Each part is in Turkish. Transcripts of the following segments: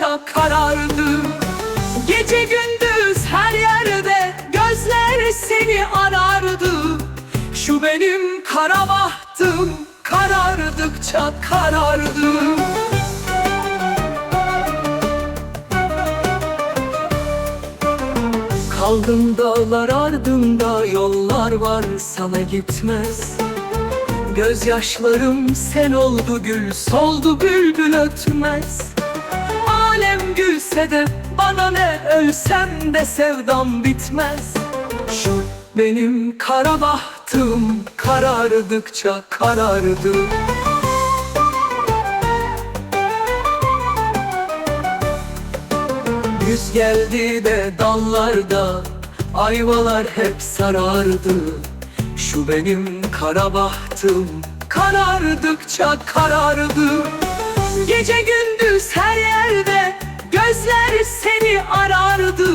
Karardıkça karardı. Gece gündüz her yerde Gözler seni arardı. Şu benim kara bahtım Karardıkça karardı. Kaldım dağlar ardında yollar var sana gitmez. Gözyaşlarım sel oldu gül soldu bülbül ötmez gülse de bana ne ölsem de sevdam bitmez. Şu benim kara bahtım karardıkça karardı. Güz geldi de dallarda Ayvalar hep sarardı. Şu benim kara bahtım Karardıkça karardı. Gece gündüz her yerde Gözler seni arardı.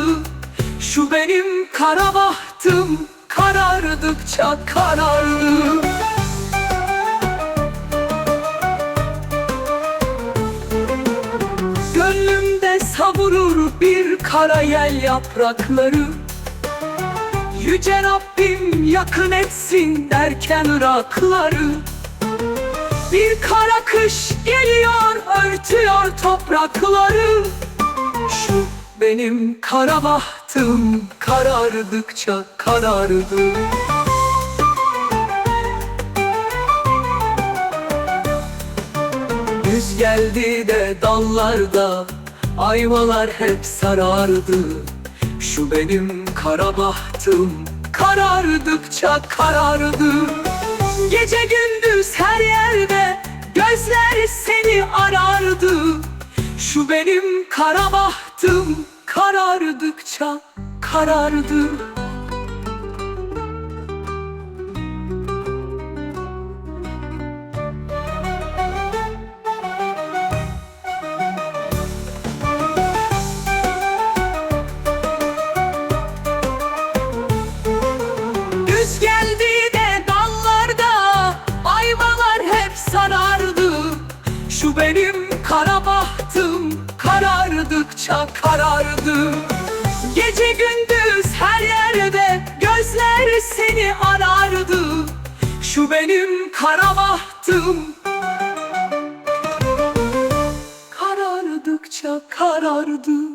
Şu benim kara bahtım Karardıkça karardı. Gönlümde savurur bir kara yel yaprakları. Yüce Rabbim yakın etsin derken ırakları Bir kara kış geliyor örtüyor toprakları Şu benim kara bahtım karardıkça karardı. Güz geldi de dallarda Ayvalar hep sarardı. Şu benim kara bahtım Karardıkça karardı. Gece gündüz her yerde Gözler seni arardı Şu benim kara bahtım Karardıkça karardı. Güz geldi de dallarda Ayvalar hep sarardı. Şu benim kara bahtım Karardıkça karardı. Gece gündüz her yerde Gözler seni arardı. Şu benim kara bahtım. Karardıkça karardı